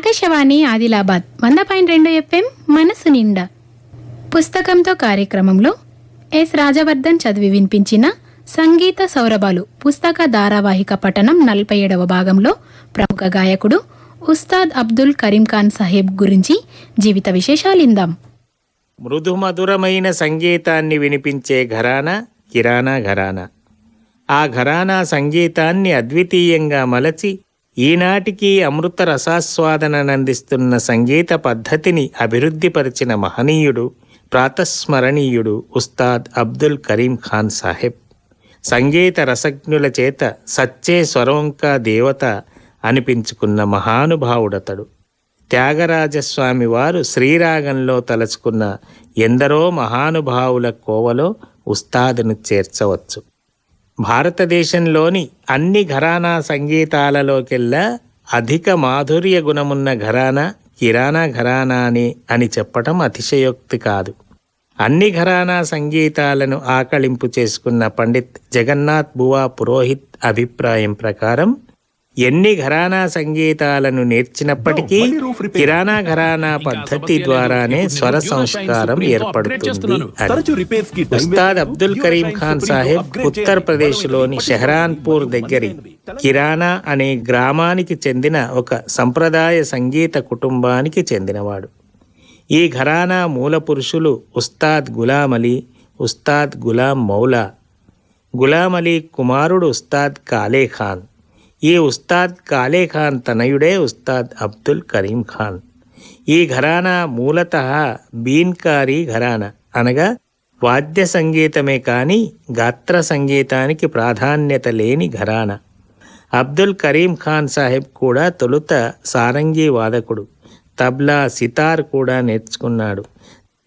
ఆకాశవాణి ఆదిలాబాద్ వంద పాయింట్ రెండు ఎఫ్ఎం మనసు నిండా. పుస్తకంతో కార్యక్రమంలో ఎస్ రాజవర్ధన్ చదివి వినిపించిన సంగీత సౌరభాలు పుస్తక ధారావాహిక పఠనం నలభై ఏడవ భాగంలో ప్రముఖ గాయకుడు ఉస్తాద్ అబ్దుల్ కరీం ఖాన్ సాహెబ్ గురించి జీవిత విశేషాలిందాం మృదుమధురమైన సంగీతాన్ని వినిపించే ఘరానా కిరాణా ఘరానా. ఆ ఘరానా సంగీతాన్ని అద్వితీయంగా మలచి ఈనాటికి అమృత రసాస్వాదననందిస్తున్న సంగీత పద్ధతిని అభివృద్ధిపరిచిన మహనీయుడు ప్రాతస్మరణీయుడు ఉస్తాద్ అబ్దుల్ కరీం ఖాన్ సాహెబ్. సంగీత రసజ్ఞుల చేత సచ్చే స్వరంకా దేవత అనిపించుకున్న మహానుభావుడతడు. త్యాగరాజస్వామి వారు శ్రీరాగంలో తలచుకున్న ఎందరో మహానుభావుల కోవలో ఉస్తాదును చేర్చవచ్చు. భారతదేశంలోని అన్ని ఘరానా సంగీతాలలోకెల్లా అధిక మాధుర్య గుణమున్న ఘరానా కిరాణా ఘరానానే అని అని చెప్పటం అతిశయోక్తి కాదు. అన్ని ఘరానా సంగీతాలను ఆకళింపు చేసుకున్న పండిత్ జగన్నాథ్ బువా పురోహిత్ అభిప్రాయం ప్రకారం ఎన్ని ఘరానా సంగీతాలను నేర్చినప్పటికీ కిరాణా ఘరానా పద్ధతి ద్వారానే స్వర సంస్కారం ఏర్పడుతుంది ఉస్తాద్ అబ్దుల్ కరీం ఖాన్ సాహెబ్ ఉత్తరప్రదేశ్లోని షెహరాన్పూర్ దగ్గరి కిరాణా అనే గ్రామానికి చెందిన ఒక సంప్రదాయ సంగీత కుటుంబానికి చెందినవాడు. ఈ ఘరానా మూల పురుషులు ఉస్తాద్ గులాం అలీ ఉస్తాద్ గులాం మౌలా గులాం అలీ కుమారుడు ఉస్తాద్ కాలే ఖాన్ ఈ ఉస్తాద్ కాలే ఖాన్ తనయుడే ఉస్తాద్ అబ్దుల్ కరీం ఖాన్. ఈ ఘరానా మూలత బీన్కారీ ఘరానా. అనగా వాద్య సంగీతమే కాని గాత్ర సంగీతానికి ప్రాధాన్యత లేని ఘరానా. అబ్దుల్ కరీం ఖాన్ సాహెబ్ కూడా తొలుత సారంగీ వాదకుడు. తబ్లా సితార్ కూడా నేర్చుకున్నాడు.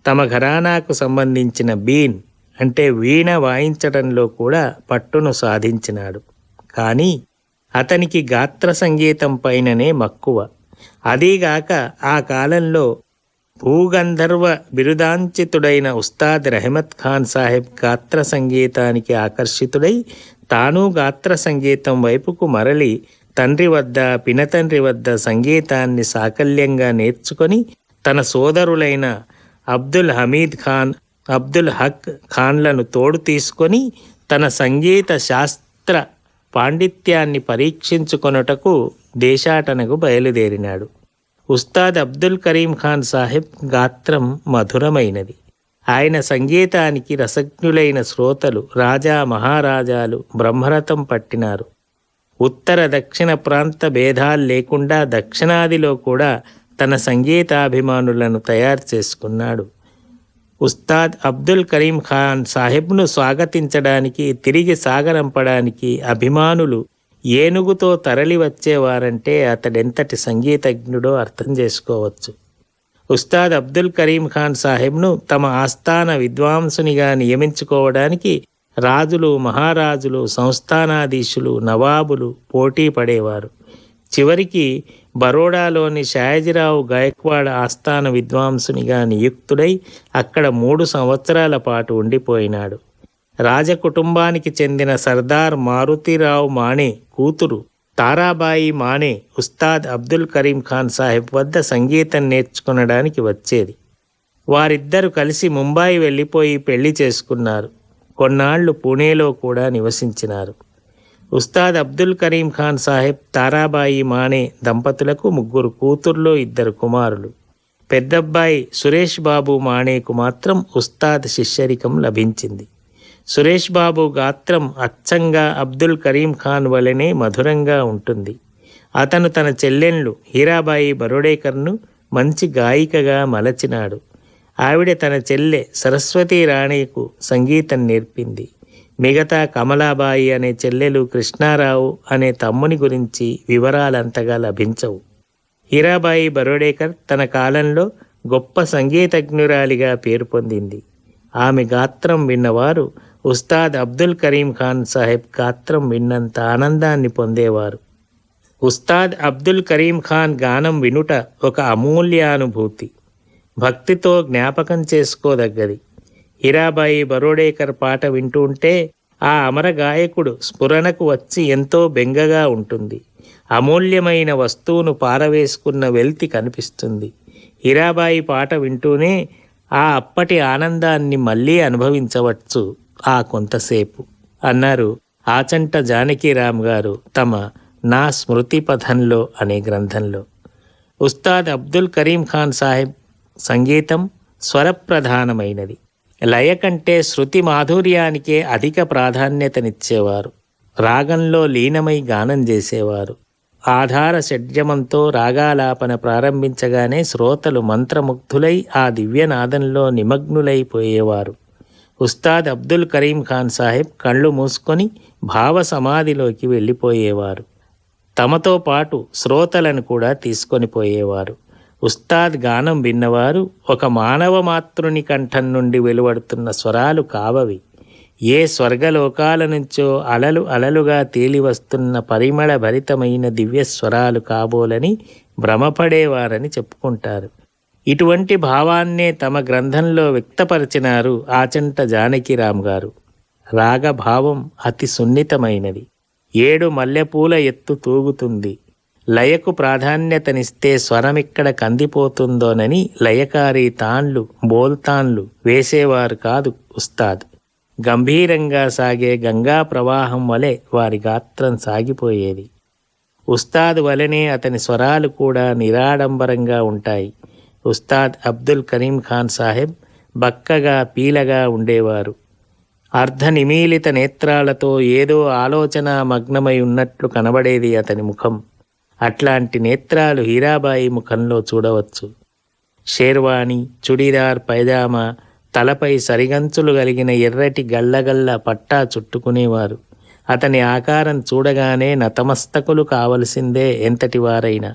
తమ ఘరానాకు సంబంధించిన బీన్ అంటే వీణ వాయించడంలో కూడా పట్టును సాధించినాడు. కానీ అతనికి గాత్ర సంగీతం పైననే మక్కువ. అదీగాక ఆ కాలంలో భూగంధర్వ బిరుదాంచితుడైన ఉస్తాద్ రెహమత్ ఖాన్ సాహెబ్ గాత్ర సంగీతానికి ఆకర్షితుడై తాను గాత్ర సంగీతం వైపుకు మరలి తండ్రి వద్ద పినతండ్రి వద్ద సంగీతాన్ని సాకల్యంగా నేర్చుకొని తన సోదరులైన అబ్దుల్ హమీద్ ఖాన్ అబ్దుల్ హక్ ఖాన్లను తోడు తీసుకొని తన సంగీత శాస్త్ర పాండిత్యాన్ని పరీక్షించుకొనుటకు దేశాటనకు బయలుదేరినాడు. ఉస్తాద్ అబ్దుల్ కరీం ఖాన్ సాహెబ్ గాత్రం మధురమైనది. ఆయన సంగీతానికి రసజ్ఞులైన శ్రోతలు రాజా మహారాజాలు బ్రహ్మరథం పట్టినారు. ఉత్తర దక్షిణ ప్రాంత భేదాలు లేకుండా దక్షిణాదిలో కూడా తన సంగీతాభిమానులను తయారు చేసుకున్నాడు. ఉస్తాద్ అబ్దుల్ కరీం ఖాన్ సాహెబ్ను స్వాగతించడానికి తిరిగి సాగరంపడానికి అభిమానులు ఏనుగుతో తరలి వచ్చేవారంటే అతడెంతటి సంగీతజ్ఞుడో అర్థం చేసుకోవచ్చు. ఉస్తాద్ అబ్దుల్ కరీం ఖాన్ సాహెబ్ను తమ ఆస్థాన విద్వాంసునిగా నియమించుకోవడానికి రాజులు మహారాజులు సంస్థానాధీశులు నవాబులు పోటీ పడేవారు. చివరికి బరోడాలోని షాయజీరావు గాయక్వాడ్ ఆస్థాన విద్వాంసునిగా నియుక్తుడై అక్కడ మూడు సంవత్సరాల పాటు ఉండిపోయినాడు. రాజకుటుంబానికి చెందిన సర్దార్ మారుతిరావు మానే కూతురు తారాబాయి మానే ఉస్తాద్ అబ్దుల్ కరీం ఖాన్ సాహెబ్ వద్ద సంగీతం నేర్చుకునడానికి వచ్చేది. వారిద్దరు కలిసి ముంబాయి వెళ్ళిపోయి పెళ్ళి చేసుకున్నారు. కొన్నాళ్ళు పూణేలో కూడా నివసించినారు. ఉస్తాద్ అబ్దుల్ కరీం ఖాన్ సాహెబ్ తారాబాయి మానే దంపతులకు ముగ్గురు కూతుర్లో ఇద్దరు కుమారులు. పెద్దబ్బాయి సురేష్ బాబు మాణేకు మాత్రం ఉస్తాద్ శిష్యరికం లభించింది. సురేష్ బాబు గాత్రం అచ్చంగా అబ్దుల్ కరీం ఖాన్ వలనే మధురంగా ఉంటుంది. అతను తన చెల్లెళ్ళు హీరాబాయి బరోడేకర్ను మంచి గాయికగా మలచినాడు. ఆవిడ తన చెల్లె సరస్వతీ రాణికు సంగీతం నేర్పింది. మిగతా కమలాబాయి అనే చెల్లెలు కృష్ణారావు అనే తమ్ముని గురించి వివరాలంతగా లభించవు. హీరాబాయి బరోడేకర్ తన కాలంలో గొప్ప సంగీతజ్ఞురాలిగా పేరు పొందింది. ఆమె గాత్రం విన్నవారు ఉస్తాద్ అబ్దుల్ కరీం ఖాన్ సాహెబ్ గాత్రం విన్నంత ఆనందాన్ని పొందేవారు. ఉస్తాద్ అబ్దుల్ కరీం ఖాన్ గానం వినుట ఒక అమూల్యానుభూతి భక్తితో జ్ఞాపకం చేసుకోదగ్గది. హీరాబాయి బరోడేకర్ పాట వింటూ ఉంటే ఆ అమర గాయకుడు స్ఫురణకు వచ్చి ఎంతో బెంగగా ఉంటుంది. అమూల్యమైన వస్తువును పారవేసుకున్న వెల్తి కనిపిస్తుంది. హీరాబాయి పాట వింటూనే ఆ అప్పటి ఆనందాన్ని మళ్ళీ అనుభవించవచ్చు ఆ కొంతసేపు. అన్నారు ఆచంట జానకీరామ్ గారు తమ నా స్మృతి పథంలో అనే గ్రంథంలో. ఉస్తాద్ అబ్దుల్ కరీం ఖాన్ సాహెబ్ సంగీతం స్వరప్రధానమైనది. లయ కంటే శృతి మాధుర్యానికే అధిక ప్రాధాన్యతనిచ్చేవారు. రాగంలో లీనమై గానం చేసేవారు. ఆధార షడ్జమంతో రాగాలాపన ప్రారంభించగానే శ్రోతలు మంత్రముగ్ధులై ఆ దివ్యనాదంలో నిమగ్నులైపోయేవారు. ఉస్తాద్ అబ్దుల్ కరీం ఖాన్ సాహెబ్ కళ్ళు మూసుకొని భావ సమాధిలోకి వెళ్ళిపోయేవారు. తమతో పాటు శ్రోతలను కూడా తీసుకొని పోయేవారు. ఉస్తాద్ గానం విన్నవారు ఒక మానవ మాతృని కంఠం నుండి వెలువడుతున్న స్వరాలు కావవి. ఏ స్వర్గలోకాల నుంచో అలలు అలలుగా తేలివస్తున్న పరిమళ భరితమైన దివ్య స్వరాలు కాబోలని భ్రమపడేవారని చెప్పుకుంటారు. ఇటువంటి భావాన్నే తమ గ్రంథంలో వ్యక్తపరిచినారు ఆచంట జానకిరామ్ గారు. రాగభావం అతి సున్నితమైనది. ఏడు మల్లెపూల ఎత్తు తూగుతుంది. లయకు ప్రాధాన్యతనిస్తే స్వరమిక్కడ కందిపోతుందోనని లయకారి తాన్లు బోల్తాన్లు వేసేవారు కాదు ఉస్తాద్. గంభీరంగా సాగే గంగా ప్రవాహం వలె వారి గాత్రం సాగిపోయేది. ఉస్తాద్ వలనే అతని స్వరాలు కూడా నిరాడంబరంగా ఉంటాయి. ఉస్తాద్ అబ్దుల్ కరీం ఖాన్ సాహెబ్ బక్కగా పీలగా ఉండేవారు. అర్ధ నిమీలిత నేత్రాలతో ఏదో ఆలోచన మగ్నమై ఉన్నట్లు కనబడేది అతని ముఖం. అట్లాంటి నేత్రాలు హీరాబాయి ముఖంలో చూడవచ్చు. షేర్వాణి చుడీదార్ పైజామా తలపై సరిగంచులు కలిగిన ఎర్రటి గల్లగల్ల పట్టా చుట్టుకునేవారు. అతని ఆకారం చూడగానే నతమస్తకులు కావలసిందే ఎంతటి వారైనా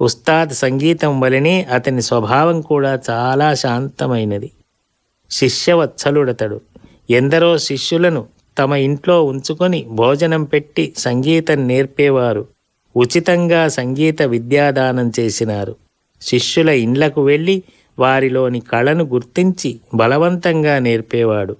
ఉస్తాద్ సంగీతం వలనే అతని స్వభావం కూడా చాలా శాంతమైనది. శిష్యవత్సలుడతడు. ఎందరో శిష్యులను తమ ఇంట్లో ఉంచుకొని భోజనం పెట్టి సంగీతం నేర్పేవారు. ఉచితంగా సంగీత విద్యాదానం చేసినారు. శిష్యుల ఇండ్లకు వెళ్ళి వారిలోని కళను గుర్తించి బలవంతంగా నేర్పేవాడు.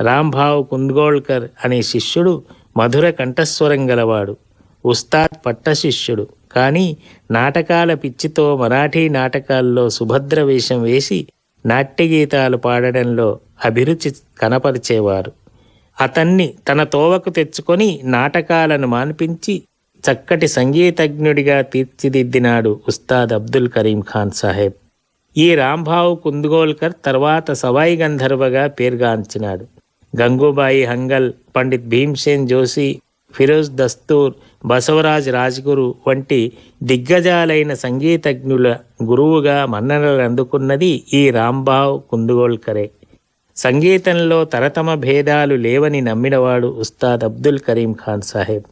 రాంభావ్ కుంద్గోల్కర్ అనే శిష్యుడు మధుర కంఠస్వరం గలవాడు. ఉస్తాద్ పట్ట శిష్యుడు. కానీ నాటకాల పిచ్చితో మరాఠీ నాటకాల్లో సుభద్ర వేషం వేసి నాట్యగీతాలు పాడడంలో అభిరుచి కనపరిచేవారు. అతన్ని తన తోవకు తెచ్చుకొని నాటకాలను మాన్పించి చక్కటి సంగీతజ్ఞుడిగా తీర్చిదిద్దినాడు ఉస్తాద్ అబ్దుల్ కరీం ఖాన్ సాహెబ్. ఈ రాంభావు కుందుగోల్కర్ తర్వాత సవాయి గంధర్వగా పేరుగాంచినాడు. గంగూబాయి హంగల్ పండిత్ భీమ్సేన్ జోషి ఫిరోజ్ దస్తూర్ బసవరాజ్ రాజ్గురు వంటి దిగ్గజాలైన సంగీతజ్ఞుల గురువుగా మన్ననలు అందుకున్నది ఈ రాంబావ్ కుందుగోల్కరే. సంగీతంలో తరతమ భేదాలు లేవని నమ్మినవాడు ఉస్తాద్ అబ్దుల్ కరీం ఖాన్ సాహెబ్.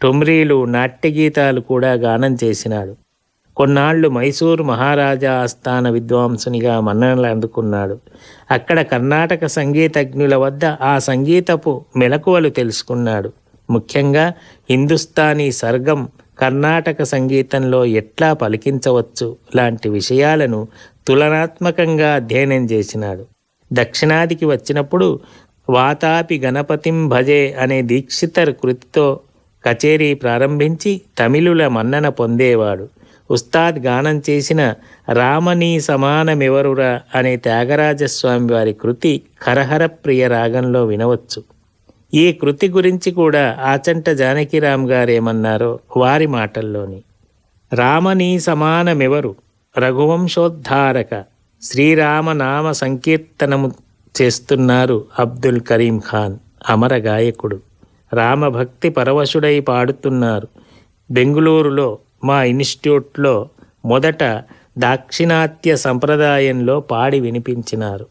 టొమ్రీలు నాట్యగీతాలు కూడా గానం చేసినాడు. కొన్నాళ్ళు మైసూరు మహారాజా ఆస్థాన విద్వాంసునిగా మన్ననలు అందుకున్నాడు. అక్కడ కర్ణాటక సంగీతజ్ఞుల వద్ద ఆ సంగీతపు మెలకువలు తెలుసుకున్నాడు. ముఖ్యంగా హిందుస్థానీ సర్గం కర్ణాటక సంగీతంలో ఎట్లా పలికించవచ్చు లాంటి విషయాలను తులనాత్మకంగా అధ్యయనం చేసినాడు. దక్షిణాదికి వచ్చినప్పుడు వాతాపి గణపతిం భజే అనే దీక్షితర్ కృతితో కచేరీ ప్రారంభించి తమిళుల మన్నన పొందేవాడు. ఉస్తాద్ గానం చేసిన రామనీ సమానమెవరురా అనే త్యాగరాజస్వామి వారి కృతి కరహర ప్రియ రాగంలో వినవచ్చు. ఈ కృతి గురించి కూడా ఆచంట జానకిరామ్ గారేమన్నారో వారి మాటల్లోని. రామనీ సమానమెవరు? రఘువంశోద్ధారక. శ్రీరామనామ సంకీర్తనము చేస్తున్నారు అబ్దుల్ కరీం ఖాన్ అమర గాయకుడు. రామభక్తి పరవశుడై పాడుతున్నారు. బెంగుళూరులో మా ఇన్స్టిట్యూట్లో మొదట దాక్షిణాత్య సంప్రదాయంలో పాడి వినిపించినారు.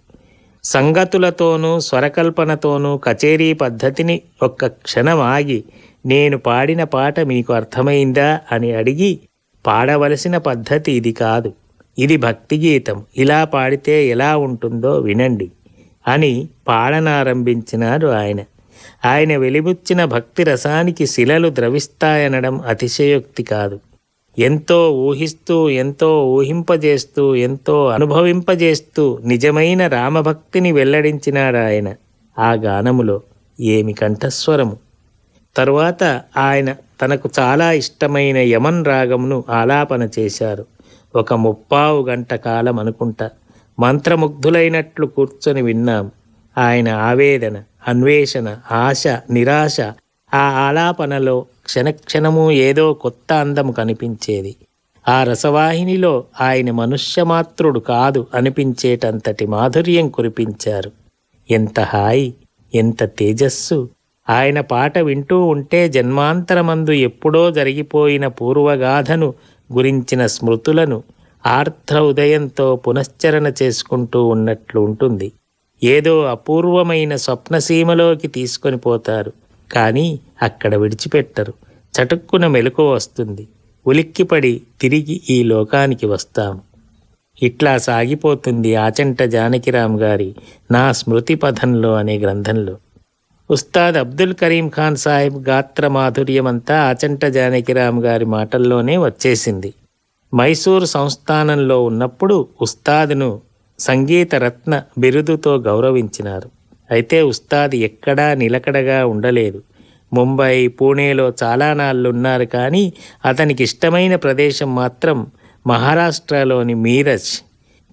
సంగతులతోనూ స్వరకల్పనతోనూ కచేరీ పద్ధతిని ఒక్క క్షణం ఆగి నేను పాడిన పాట మీకు అర్థమైందా అని అడిగి పాడవలసిన పద్ధతి ఇది కాదు. ఇది భక్తి గీతం ఇలా పాడితే ఎలా ఉంటుందో వినండి అని పాడనారంభించినారు ఆయన. ఆయన వెలిబుచ్చిన భక్తి రసానికి శిలలు ద్రవిస్తాయనడం అతిశయోక్తి కాదు. ఎంతో ఊహిస్తూ ఎంతో ఊహింపజేస్తూ ఎంతో అనుభవింపజేస్తూ నిజమైన రామభక్తిని వెల్లడించినాడు ఆయన. ఆ గానములో ఏమి కంఠస్వరము? తరువాత ఆయన తనకు చాలా ఇష్టమైన యమన్ రాగమును ఆలాపన చేశారు. ఒక ముప్పావు గంట కాలం అనుకుంటా మంత్రముగ్ధులైనట్లు కూర్చొని విన్నాం. ఆయన ఆవేదన అన్వేషణ ఆశ నిరాశ ఆ ఆలాపనలో క్షణక్షణము ఏదో కొత్త అందము కనిపించేది. ఆ రసవాహినిలో ఆయన మనుష్యమాత్రుడు కాదు అనిపించేటంతటి మాధుర్యం కురిపించారు. ఎంత హాయి ఎంత తేజస్సు! ఆయన పాట వింటూ ఉంటే జన్మాంతరమందు ఎప్పుడో జరిగిపోయిన పూర్వగాథను గురించిన స్మృతులను ఆర్ద్ర ఉదయంతో పునశ్చరణ చేసుకుంటూ ఉన్నట్లు ఉంటుంది. ఏదో అపూర్వమైన స్వప్నసీమలోకి తీసుకొని పోతారు. కానీ అక్కడ విడిచిపెట్టరు. చటుక్కున మెలకు వస్తుంది. ఉలిక్కిపడి తిరిగి ఈ లోకానికి వస్తాము ఇట్లా సాగిపోతుంది ఆచంట జానకిరామ్ గారి నా స్మృతి పథంలో అనే గ్రంథంలో. ఉస్తాద్ అబ్దుల్ కరీం ఖాన్ సాహెబ్ గాత్ర మాధుర్యమంతా ఆచంట జానకిరామ్ గారి మాటల్లోనే వచ్చేసింది. మైసూర్ సంస్థానంలో ఉన్నప్పుడు ఉస్తాదును సంగీత రత్న బిరుదుతో గౌరవించినారు. అయితే ఉస్తాద్ ఎక్కడా నిలకడగా ఉండలేదు. ముంబై పూణేలో చాలా నాళ్ళు ఉన్నారు కానీ అతనికి ఇష్టమైన ప్రదేశం మాత్రం మహారాష్ట్రలోని మీరజ్.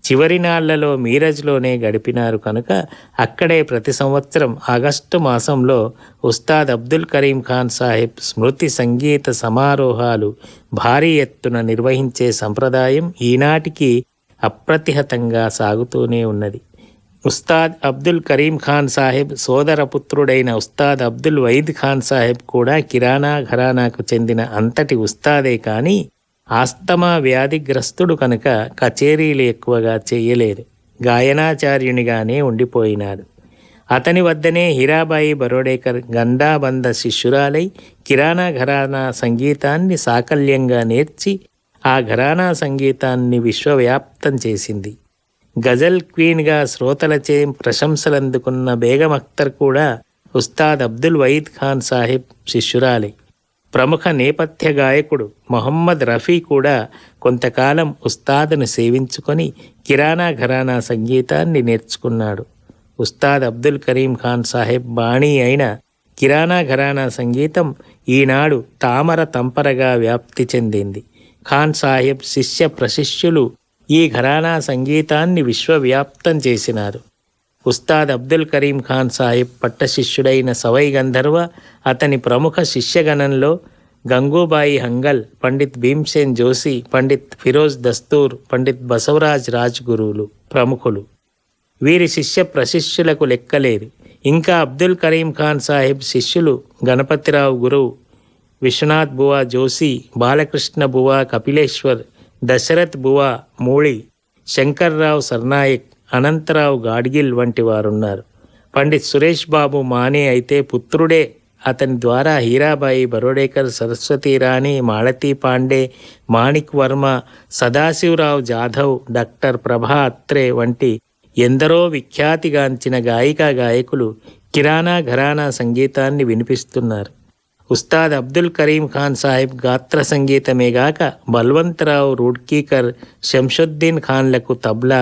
చివరి నాళ్ళలో మీరజ్లోనే గడిపినారు కనుక అక్కడే ప్రతి సంవత్సరం ఆగస్టు మాసంలో ఉస్తాద్ అబ్దుల్ కరీం ఖాన్ సాహెబ్ స్మృతి సంగీత సమారోహాలు భారీ ఎత్తున నిర్వహించే సంప్రదాయం ఈనాటికి అప్రతిహతంగా సాగుతూనే ఉన్నది. ఉస్తాద్ అబ్దుల్ కరీం ఖాన్ సాహెబ్ సోదర పుత్రుడైన ఉస్తాద్ అబ్దుల్ వైద్ ఖాన్ సాహెబ్ కూడా కిరాణా ఘరానాకు చెందిన అంతటి ఉస్తాదే కానీ ఆస్తమా వ్యాధిగ్రస్తుడు కనుక కచేరీలు ఎక్కువగా చేయలేదు గాయనాచార్యునిగానే ఉండిపోయినాడు. అతని వద్దనే హీరాబాయి బరోడేకర్ గండాబంద శిష్యురాలై కిరాణా ఘరానా సంగీతాన్ని సాకల్యంగా నేర్చి ఆ ఘరానా సంగీతాన్ని విశ్వవ్యాప్తం చేసింది. గజల్ క్వీన్గా శ్రోతలచే ప్రశంసలందుకున్న బేగం అఖ్తర్ కూడా ఉస్తాద్ అబ్దుల్ వయీద్ ఖాన్ సాహిబ్ శిష్యురాలి. ప్రముఖ నేపథ్య గాయకుడు మొహమ్మద్ రఫీ కూడా కొంతకాలం ఉస్తాదును సేవించుకొని కిరాణా ఘరానా సంగీతాన్ని నేర్చుకున్నాడు. ఉస్తాద్ అబ్దుల్ కరీం ఖాన్ సాహెబ్ బాణీ అయిన కిరాణా ఘరానా సంగీతం ఈనాడు తామర తంపరగా వ్యాప్తి చెందింది. ఖాన్ సాహెబ్ శిష్య ప్రశిష్యులు ఈ ఘరానా సంగీతాన్ని విశ్వవ్యాప్తం చేసినారు. ఉస్తాద్ అబ్దుల్ కరీం ఖాన్ సాహిబ్ పట్టశిష్యుడైన సవై గంధర్వ అతని ప్రముఖ శిష్యగణంలో గంగూబాయి హంగల్ పండిత్ భీమ్సేన్ జోషి పండిత్ ఫిరోజ్ దస్తూర్ పండిత్ బసవరాజ్ రాజ్ గురువులు ప్రముఖులు. వీరి శిష్య ప్రశిష్యులకు లెక్కలేదు. ఇంకా అబ్దుల్ కరీం ఖాన్ సాహిబ్ శిష్యులు గణపతిరావు గురువు విశ్వనాథ్ బువా జోషి బాలకృష్ణ బువా కపిలేశ్వర్ దశరథ్ బువా మూళి శంకర్రావు సర్నాయక్ అనంతరావు గాడ్గిల్ వంటి వారున్నారు. పండిత్ సురేష్ బాబు మానే అయితే పుత్రుడే. అతని ద్వారా హీరాబాయి బరోడేకర్ సరస్వతి రాణి మాళతీ పాండే మాణిక్ వర్మ సదాశివరావు జాధవ్ డాక్టర్ ప్రభా అత్రే వంటి ఎందరో విఖ్యాతిగాంచిన గాయికా గాయకులు కిరాణా ఘరానా సంగీతాన్ని వినిపిస్తున్నారు. ఉస్తాద్ అబ్దుల్ కరీం ఖాన్ సాహిబ్ గాత్ర సంగీతమే గాక బల్వంతరావు రూడ్కీకర్ శంషుద్దీన్ ఖాన్లకు తబ్లా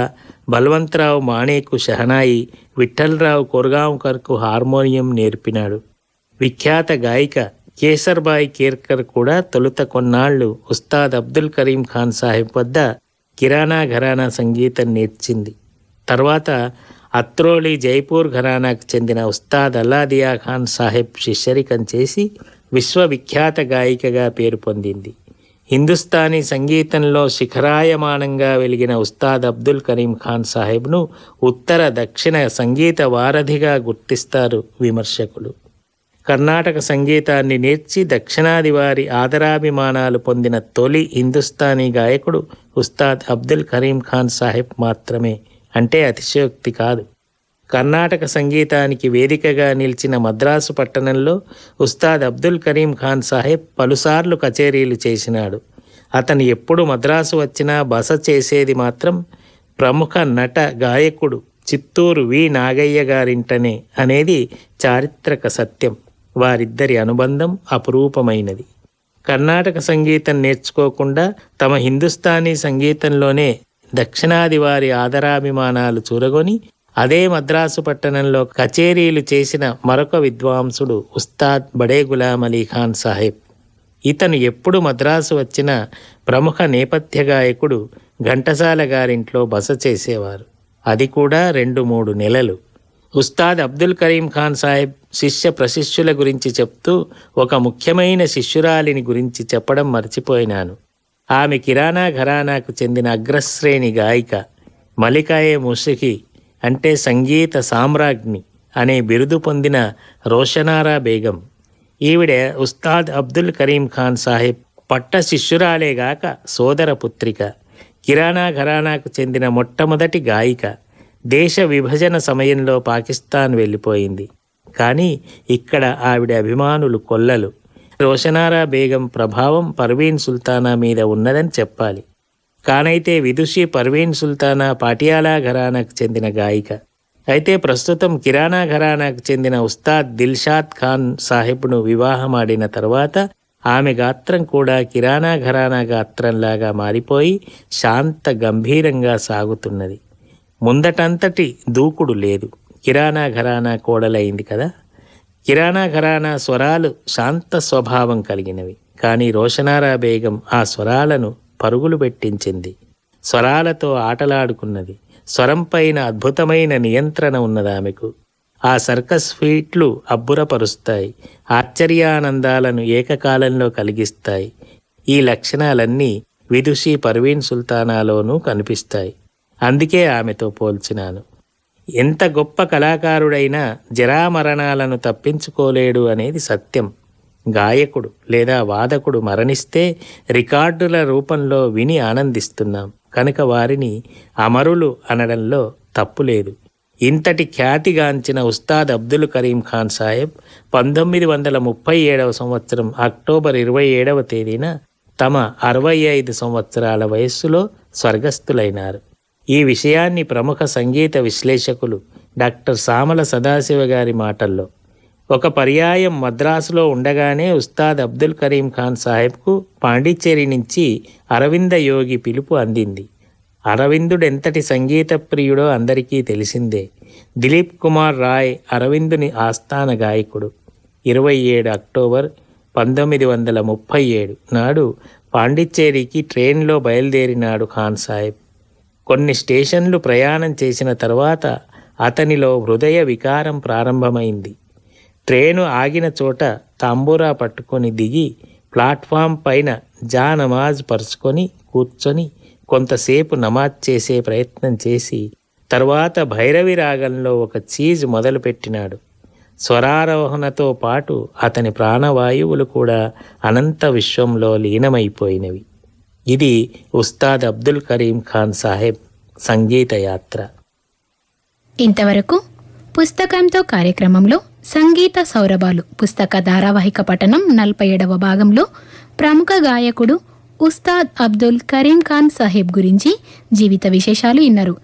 బల్వంతరావు మాణేకు షహనాయి విఠల్రావు కొరగాంకర్కు హార్మోనియం నేర్పినాడు. విఖ్యాత గాయిక కేసర్బాయి కేర్కర్ కూడా తొలుత కొన్నాళ్ళు ఉస్తాద్ అబ్దుల్ కరీం ఖాన్ సాహిబ్ వద్ద కిరాణా ఘరానా సంగీతం నేర్చింది. తర్వాత అత్రోలి జైపూర్ ఘరానాకు చెందిన ఉస్తాద్ అల్లాదియా ఖాన్ సాహెబ్ శిష్యరికం చేసి విశ్వవిఖ్యాత గాయికగా పేరు పొందింది. హిందుస్థానీ సంగీతంలో శిఖరాయమానంగా వెలిగిన ఉస్తాద్ అబ్దుల్ కరీం ఖాన్ సాహెబ్ను ఉత్తర దక్షిణ సంగీత వారధిగా గుర్తిస్తారు విమర్శకులు. కర్ణాటక సంగీతాన్ని నేర్చి దక్షిణాది వారి ఆదరాభిమానాలు పొందిన తొలి హిందుస్థానీ గాయకుడు ఉస్తాద్ అబ్దుల్ కరీం ఖాన్ సాహెబ్ మాత్రమే. అంటే అతిశయోక్తి కాదు. కర్ణాటక సంగీతానికి వేదికగా నిలిచిన మద్రాసు పట్టణంలో ఉస్తాద్ అబ్దుల్ కరీం ఖాన్ సాహెబ్ పలుసార్లు కచేరీలు చేసినాడు. అతను ఎప్పుడు మద్రాసు వచ్చినా బస చేసేది మాత్రం ప్రముఖ నట గాయకుడు చిత్తూరు వి నాగయ్య గారింటనే అనేది చారిత్రక సత్యం. వారిద్దరి అనుబంధం అపురూపమైనది. కర్ణాటక సంగీతం నేర్చుకోకుండా తమ హిందుస్థానీ సంగీతంలోనే దక్షిణాది వారి ఆదరాభిమానాలు చూరగొని అదే మద్రాసు పట్టణంలో కచేరీలు చేసిన మరొక విద్వాంసుడు ఉస్తాద్ బడే గులాం అలీ ఖాన్ సాహెబ్. ఇతను ఎప్పుడు మద్రాసు వచ్చిన ప్రముఖ నేపథ్య గాయకుడు ఘంటసాల గారింట్లో బస చేసేవారు. అది కూడా రెండు మూడు నెలలు. ఉస్తాద్ అబ్దుల్ కరీం ఖాన్ సాహెబ్ శిష్య ప్రశిష్యుల గురించి చెప్తూ ఒక ముఖ్యమైన శిష్యురాలిని గురించి చెప్పడం మర్చిపోయినాను. ఆమె కిరాణా ఘరానాకు చెందిన అగ్రశ్రేణి గాయిక మలికాయే ముషికి అంటే సంగీత సామ్రాజ్ఞి అనే బిరుదు పొందిన రోషనారా బేగం. ఈవిడ ఉస్తాద్ అబ్దుల్ కరీం ఖాన్ సాహెబ్ పట్ట శిష్యురాలేగాక సోదర పుత్రిక. కిరాణా ఘరానాకు చెందిన మొట్టమొదటి గాయిక దేశ విభజన సమయంలో పాకిస్తాన్ వెళ్ళిపోయింది. కానీ ఇక్కడ ఆవిడ అభిమానులు కొల్లలు. రోషనారా బేగం ప్రభావం పర్వీన్ సుల్తానా మీద ఉన్నదని చెప్పాలి. కానైతే విదుషి పర్వీన్ సుల్తానా పాటియాలా ఘరానాకు చెందిన గాయిక. అయితే ప్రస్తుతం కిరాణా ఘరానాకు చెందిన ఉస్తాద్ దిల్షాద్ ఖాన్ సాహెబ్ను వివాహమాడిన తర్వాత ఆమె గాత్రం కూడా కిరాణా ఘరానా గాత్రంలాగా మారిపోయి శాంత గంభీరంగా సాగుతున్నది. ముందటంతటి దూకుడు లేదు. కిరాణా ఘరానా కోడలైంది కదా? కిరాణా ఘరానా స్వరాలు శాంత స్వభావం కలిగినవి. కానీ రోషనారా బేగం ఆ స్వరాలను పరుగులు పెట్టించింది. స్వరాలతో ఆటలాడుకున్నది. స్వరంపైన అద్భుతమైన నియంత్రణ ఉన్నది ఆమెకు ఆ సర్కస్ ఫీట్లు అబ్బురపరుస్తాయి. ఆశ్చర్యానందాలను ఏకకాలంలో కలిగిస్తాయి. ఈ లక్షణాలన్నీ విదుషి పర్వీన్ సుల్తానాలోనూ కనిపిస్తాయి. అందుకే ఆమెతో పోల్చినాను. ఎంత గొప్ప కళాకారుడైనా జరామరణాలను తప్పించుకోలేడు అనేది సత్యం. గాయకుడు లేదా వాదకుడు మరణిస్తే రికార్డుల రూపంలో విని ఆనందిస్తున్నాం. కనుక వారిని అమరులు అనడంలో తప్పులేదు. ఇంతటి ఖ్యాతిగాంచిన ఉస్తాద్ అబ్దుల్ కరీం ఖాన్ సాహెబ్ పంతొమ్మిది వందల ముప్పై ఏడవ సంవత్సరం అక్టోబర్ ఇరవై ఏడవ తేదీన తమ అరవై ఐదు సంవత్సరాల వయస్సులో స్వర్గస్థులైనారు. ఈ విషయాన్ని ప్రముఖ సంగీత విశ్లేషకులు డాక్టర్ సామల సదాశివ గారి మాటల్లో ఒక పర్యాయం మద్రాసులో ఉండగానే ఉస్తాద్ అబ్దుల్ కరీం ఖాన్ సాహెబ్కు పాండిచ్చేరి నుంచి అరవింద యోగి పిలుపు అందింది. అరవిందుడెంతటి సంగీత ప్రియుడో అందరికీ తెలిసిందే. దిలీప్ కుమార్ రాయ్ అరవిందుని ఆస్థాన గాయకుడు. ఇరవై ఏడు అక్టోబర్ పంతొమ్మిది వందల ముప్పై ఏడు నాడు పాండిచ్చేరికి ట్రైన్లో బయలుదేరినాడు ఖాన్ సాహెబ్. కొన్ని స్టేషన్లు ప్రయాణం చేసిన తర్వాత అతనిలో హృదయ వికారం ప్రారంభమైంది. ట్రైను ఆగిన చోట తాంబూరా పట్టుకొని దిగి ప్లాట్ఫామ్ పైన జా నమాజ్ పరుచుకొని కూర్చొని కొంతసేపు నమాజ్ చేసే ప్రయత్నం చేసి తర్వాత భైరవి రాగంలో ఒక చీజ్ మొదలుపెట్టినాడు. స్వరారోహణతో పాటు అతని ప్రాణవాయువులు కూడా అనంత విశ్వంలో లీనమైపోయినవి. ఇది ఉస్తాద్ అబ్దుల్ కరీం ఖాన్ సాహెబ్ సంగీత యాత్ర ఇంతవరకు పుస్తకంతో కార్యక్రమంలో సంగీత సౌరభాలు పుస్తక ధారావాహిక పఠనం నలభై ఏడవ భాగంలో ప్రముఖ గాయకుడు ఉస్తాద్ అబ్దుల్ కరీం ఖాన్ సాహెబ్ గురించి జీవిత విశేషాలు ఇన్నారు.